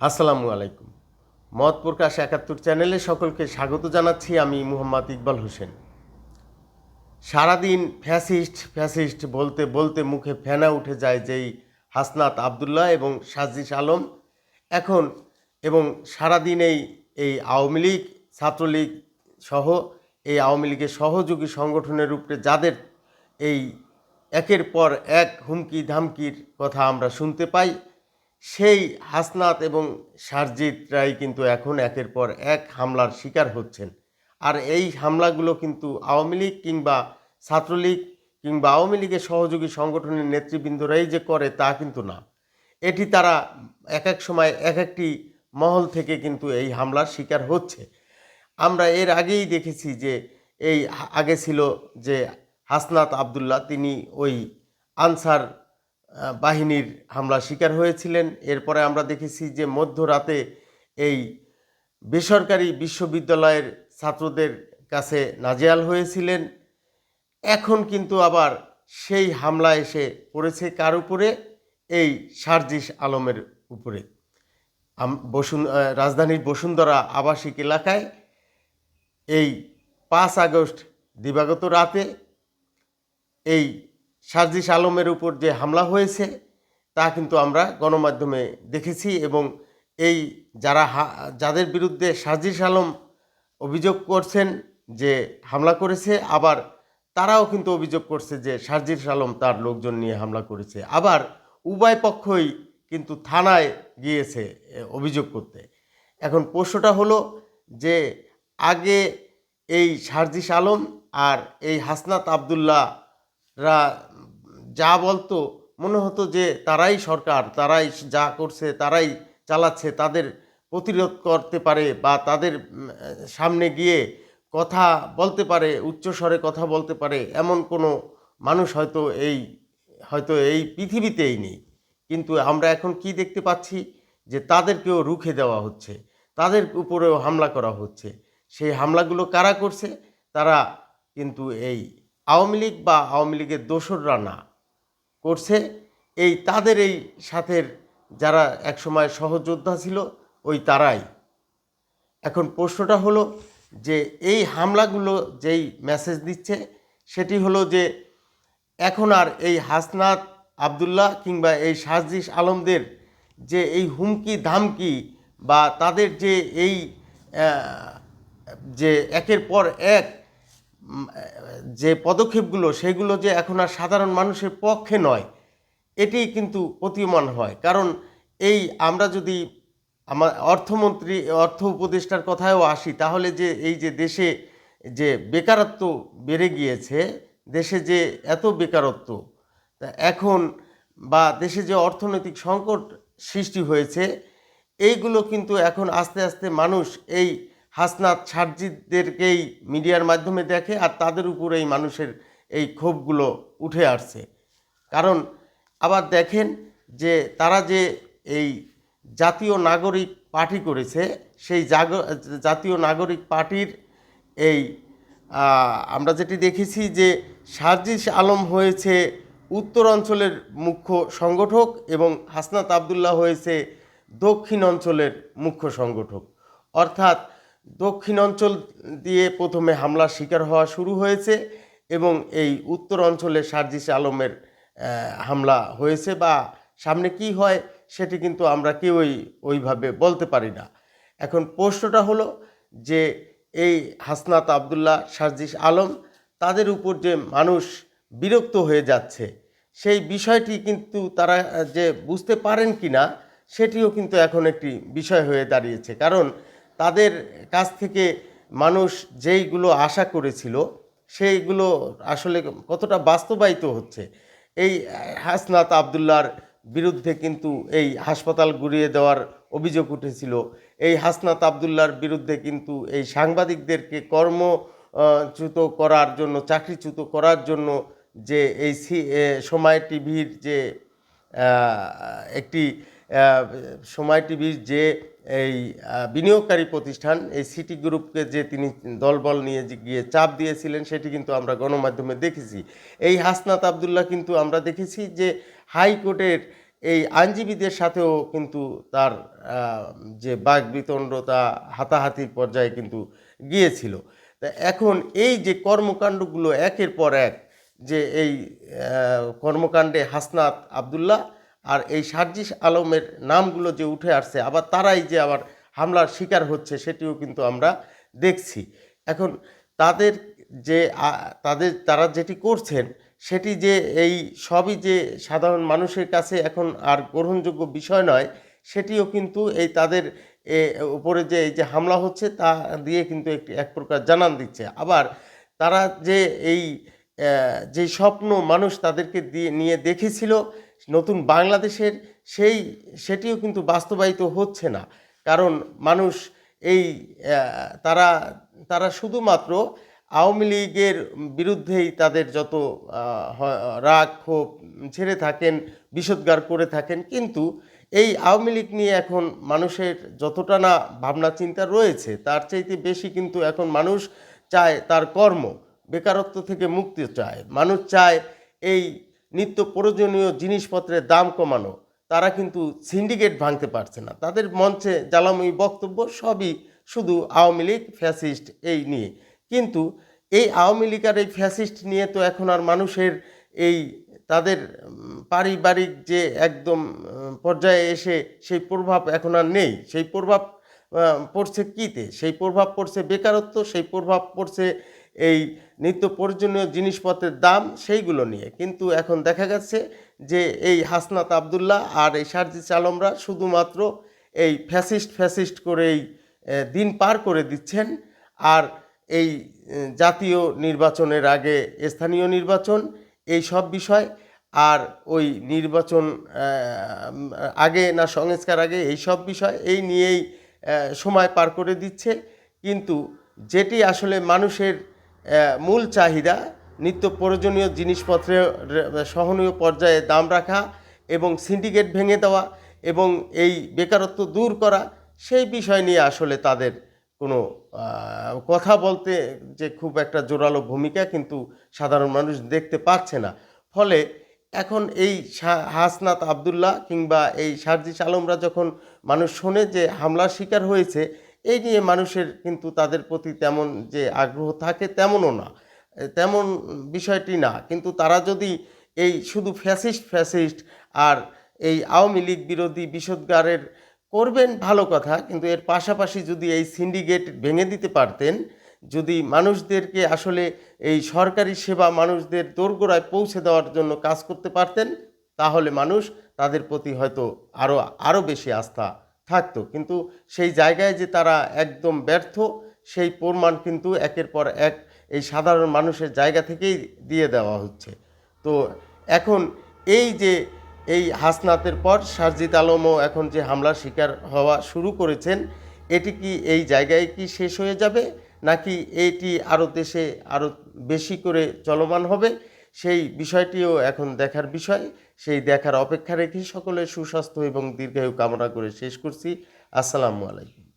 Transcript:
আসসালামু আলাইকুম। মত প্রকাশ একাত্তর চ্যানেলে সকলকে স্বাগত জানাচ্ছি আমি মুহাম্মদ ইকবাল হোসেন। সারাদিন ফ্যাসিস্ট ফ্যাসিস্ট বলতে বলতে মুখে ফেনা উঠে যায় যেই হাসনাত আবদুল্লাহ এবং সাজিস আলম। এখন এবং সারাদিন এই এই আওয়ামী লীগ, ছাত্রলীগ সহ এই আওয়ামী লীগের সহযোগী সংগঠনের রূপে যাদের এই একের পর এক হুমকি ধামকির কথা আমরা শুনতে পাই সেই হাসনাত এবং সারজিৎরাই কিন্তু এখন একের পর এক হামলার শিকার হচ্ছেন। আর এই হামলাগুলো কিন্তু আওয়ামী লীগ কিংবা ছাত্রলীগ কিংবা আওয়ামী লীগের সহযোগী সংগঠনের নেতৃবৃন্দরাই যে করে তা কিন্তু না। এটি তারা এক এক সময় এক একটি মহল থেকে কিন্তু এই হামলার শিকার হচ্ছে। আমরা এর আগেই দেখেছি যে এই আগে ছিল যে হাসনাত আবদুল্লাহ, তিনি ওই আনসার বাহিনীর হামলার শিকার হয়েছিলেন। এরপরে আমরা দেখেছি যে মধ্যরাতে এই বেসরকারি বিশ্ববিদ্যালয়ের ছাত্রদের কাছে নাজেয়াল হয়েছিলেন। এখন কিন্তু আবার সেই হামলা এসে পড়েছে কার উপরে? এই সার্জিস আলমের উপরে। বসুন রাজধানীর বসুন্ধরা আবাসিক এলাকায় এই পাঁচ আগস্ট দিবাগত রাতে এই সার্জিস আলমের উপর যে হামলা হয়েছে, তা কিন্তু আমরা গণমাধ্যমে দেখেছি এবং এই যারা যাদের বিরুদ্ধে সার্জিস আলম অভিযোগ করছেন যে হামলা করেছে, আবার তারাও কিন্তু অভিযোগ করছে যে সার্জিস আলম তার লোকজন নিয়ে হামলা করেছে। আবার উভয় পক্ষই কিন্তু থানায় গিয়েছে অভিযোগ করতে। এখন প্রশ্নটা হলো যে আগে এই সার্জিস আলম আর এই হাসনাত আবদুল্লাহরা যা বলতো, মনে হতো যে তারাই সরকার, তারাই যা করছে, তারাই চালাচ্ছে, তাদের প্রতিরোধ করতে পারে বা তাদের সামনে গিয়ে কথা বলতে পারে উচ্চস্বরে কথা বলতে পারে, এমন কোনো মানুষ হয়তো এই হয়তো এই পৃথিবীতেই নেই। কিন্তু আমরা এখন কি দেখতে পাচ্ছি? যে তাদেরকেও রুখে দেওয়া হচ্ছে, তাদের উপরেও হামলা করা হচ্ছে। সেই হামলাগুলো কারা করছে? তারা কিন্তু এই আওয়ামী লীগ বা আওয়ামী লীগের দোসররা না। করছে। এই তাদের এই সাথের যারা একসময় সহযোদ্ধা ছিল, ওই তারাই। এখন প্রশ্নটা হলো যে, এই হামলাগুলো যেই মেসেজ দিচ্ছে, সেটি হলো যে, এখন আর এই হাসনাত আবদুল্লাহ কিংবা এই সাজিস আলমদের যে এই হুমকি ধামকি বা তাদের যে এই যে একের পর এক যে পদক্ষেপগুলো, সেগুলো যে এখন আর সাধারণ মানুষের পক্ষে নয় এটি কিন্তু প্রতীয়মান হয়। কারণ এই আমরা যদি আমার অর্থমন্ত্রী, অর্থ উপদেষ্টার কথায়ও আসি, তাহলে যে এই যে দেশে যে বেকারত্ব বেড়ে গিয়েছে, দেশে যে এত বেকারত্ব এখন বা দেশে যে অর্থনৈতিক সংকট সৃষ্টি হয়েছে, এইগুলো কিন্তু এখন আস্তে আস্তে মানুষ এই হাসনাত সার্জিদদেরকেই মিডিয়ার মাধ্যমে দেখে আর তাদের উপর এই মানুষের এই ক্ষোভগুলো উঠে আসছে। কারণ আবার দেখেন যে তারা যে এই জাতীয় নাগরিক পার্টি করেছে, সেই জাতীয় নাগরিক পার্টির এই আমরা যেটি দেখেছি যে সার্জিস আলম হয়েছে উত্তর অঞ্চলের মুখ্য সংগঠক এবং হাসনাত আবদুল্লাহ হয়েছে দক্ষিণ অঞ্চলের মুখ্য সংগঠক। অর্থাৎ দক্ষিণ অঞ্চল দিয়ে প্রথমে হামলার শিকার হওয়া শুরু হয়েছে এবং এই উত্তর অঞ্চলে সার্জিস আলমের হামলা হয়েছে বা সামনে কি হয় সেটি কিন্তু আমরা কেউই ওইভাবে বলতে পারি না। এখন প্রশ্নটা হলো যে এই হাসনাত আবদুল্লাহ, সার্জিস আলম তাদের উপর যে মানুষ বিরক্ত হয়ে যাচ্ছে সেই বিষয়টি কিন্তু তারা যে বুঝতে পারেন কি না সেটিও কিন্তু এখন একটি বিষয় হয়ে দাঁড়িয়েছে। কারণ তাদের কাছ থেকে মানুষ যেইগুলো আশা করেছিল, সেইগুলো আসলে কতটা বাস্তবায়িত হচ্ছে। এই হাসনাত আবদুল্লার বিরুদ্ধে কিন্তু এই হাসপাতাল গুড়িয়ে দেওয়ার অভিযোগ উঠেছিল। এই হাসনাত আবদুল্লার বিরুদ্ধে কিন্তু এই সাংবাদিকদেরকে কর্মচ্যুত করার জন্য, চাকরিচ্যুত করার জন্য যে এই সময় টিভির যে একটি সময় টিভির যে এই বিনিয়োগকারী প্রতিষ্ঠান, এই সিটি গ্রুপকে যে তিনি দলবল নিয়ে গিয়ে চাপ দিয়েছিলেন, সেটি কিন্তু আমরা গণমাধ্যমে দেখেছি। এই হাসনাত আবদুল্লাহ কিন্তু আমরা দেখেছি যে হাইকোর্টের এই আইনজীবীদের সাথেও কিন্তু তার যে বাঘ বিতণ্ডতা হাতাহাতির পর্যায়ে কিন্তু গিয়েছিল। তা এখন এই যে কর্মকাণ্ডগুলো একের পর এক, যে এই কর্মকাণ্ডে হাসনাত আবদুল্লাহ আর এই সার্জিস আলমের নামগুলো যে উঠে আসছে আবার তারাই যে আবার হামলার শিকার হচ্ছে সেটিও কিন্তু আমরা দেখছি। এখন তাদের যে তাদের তারা যেটি করছেন সেটি যে এই সবই যে সাধারণ মানুষের কাছে এখন আর গ্রহণযোগ্য বিষয় নয় সেটিও কিন্তু এই তাদের এ, উপরে যে এই যে হামলা হচ্ছে তা দিয়ে কিন্তু একটি এক প্রকার জানান দিচ্ছে। আবার তারা যে এই যে স্বপ্ন মানুষ তাদেরকে দিয়ে নিয়ে দেখেছিল নতুন বাংলাদেশের সেই, সেটিও কিন্তু বাস্তবায়িত হচ্ছে না। কারণ মানুষ এই তারা তারা শুধুমাত্র আওয়ামী লীগের বিরুদ্ধেই তাদের যত রাগ, ক্ষোভ ছেড়ে থাকেন, বিষোদ্গার করে থাকেন, কিন্তু এই আওয়ামী লীগ নিয়ে এখন মানুষের যতটা না ভাবনা চিন্তা রয়েছে, তার চাইতে বেশি কিন্তু এখন মানুষ চায় তার কর্ম। বেকারত্ব থেকে মুক্তি চায়। মানুষ চায় এই নিত্য প্রয়োজনীয় জিনিসপত্রের দাম কমানো, তারা কিন্তু সিন্ডিকেট ভাঙতে পারছে না। তাদের মঞ্চে জ্বালাময়ী বক্তব্য সবই শুধু আওয়ামী লীগ ফ্যাসিস্ট এই নিয়ে। কিন্তু এই আওয়ামী লীগ আর এই ফ্যাসিস্ট নিয়ে তো এখন আর মানুষের এই তাদের পারিবারিক যে একদম পর্যায়ে এসে সেই প্রভাব এখন আর নেই। সেই প্রভাব পড়ছে কীতে? সেই প্রভাব পড়ছে বেকারত্ব, সেই প্রভাব পড়ছে এই নিত্য প্রয়োজনীয় জিনিসপত্রের দাম সেইগুলো নিয়ে। কিন্তু এখন দেখা গেছে যে এই হাসনাত আবদুল্লাহ আর এই সার্জিস আলমরা শুধুমাত্র এই ফ্যাসিস্ট ফ্যাসিস্ট করেই দিন পার করে দিচ্ছেন। আর এই জাতীয় নির্বাচনের আগে স্থানীয় নির্বাচন, এই সব বিষয়। আর ওই নির্বাচন আগে না সংস্কার আগে এই সব বিষয়, এই নিয়েই সময় পার করে দিচ্ছে। কিন্তু যেটি আসলে মানুষের মূল চাহিদা, নিত্য প্রয়োজনীয় জিনিসপত্রের সহনীয় পর্যায়ে দাম রাখা এবং সিন্ডিকেট ভেঙে দেওয়া এবং এই বেকারত্ব দূর করা, সেই বিষয় নিয়ে আসলে তাদের কোনো কথা বলতে যে খুব একটা জোরালো ভূমিকা কিন্তু সাধারণ মানুষ দেখতে পাচ্ছে না। ফলে এখন এই হাসনাত আবদুল্লাহ কিংবা এই সার্জিস আলমরা যখন মানুষ শোনে যে হামলার শিকার হয়েছে এই নিয়ে মানুষের কিন্তু তাদের প্রতি তেমন যে আগ্রহ থাকে তেমনও না, তেমন বিষয়টি না। কিন্তু তারা যদি এই শুধু ফ্যাসিস্ট ফ্যাসিস্ট আর এই আওয়ামী লীগ বিরোধী বিষোদ্গারের করবেন ভালো কথা, কিন্তু এর পাশাপাশি যদি এই সিন্ডিকেট ভেঙে দিতে পারতেন, যদি মানুষদেরকে আসলে এই সরকারি সেবা মানুষদের দোরগোড়ায় পৌঁছে দেওয়ার জন্য কাজ করতে পারতেন, তাহলে মানুষ তাদের প্রতি হয়তো আরও আরও বেশি আস্থা থাকতো। কিন্তু সেই জায়গায় যে তারা একদম ব্যর্থ, সেই প্রমাণ কিন্তু একের পর এক এই সাধারণ মানুষের জায়গা থেকেই দিয়ে দেওয়া হচ্ছে। তো এখন এই যে এই হাসনাতের পর সারজিদ আলমও এখন যে হামলার শিকার হওয়া শুরু করেছেন, এটি কি এই জায়গায় কি শেষ হয়ে যাবে? নাকি এটি আরও দেশে আরও বেশি করে চলমান হবে? সেই বিষয়টিও এখন দেখার বিষয়। সেই দেখার অপেক্ষা রেখে সকলে সুস্বাস্থ্য এবং দীর্ঘায়ু কামনা করে শেষ করছি। আসসালামু আলাইকুম।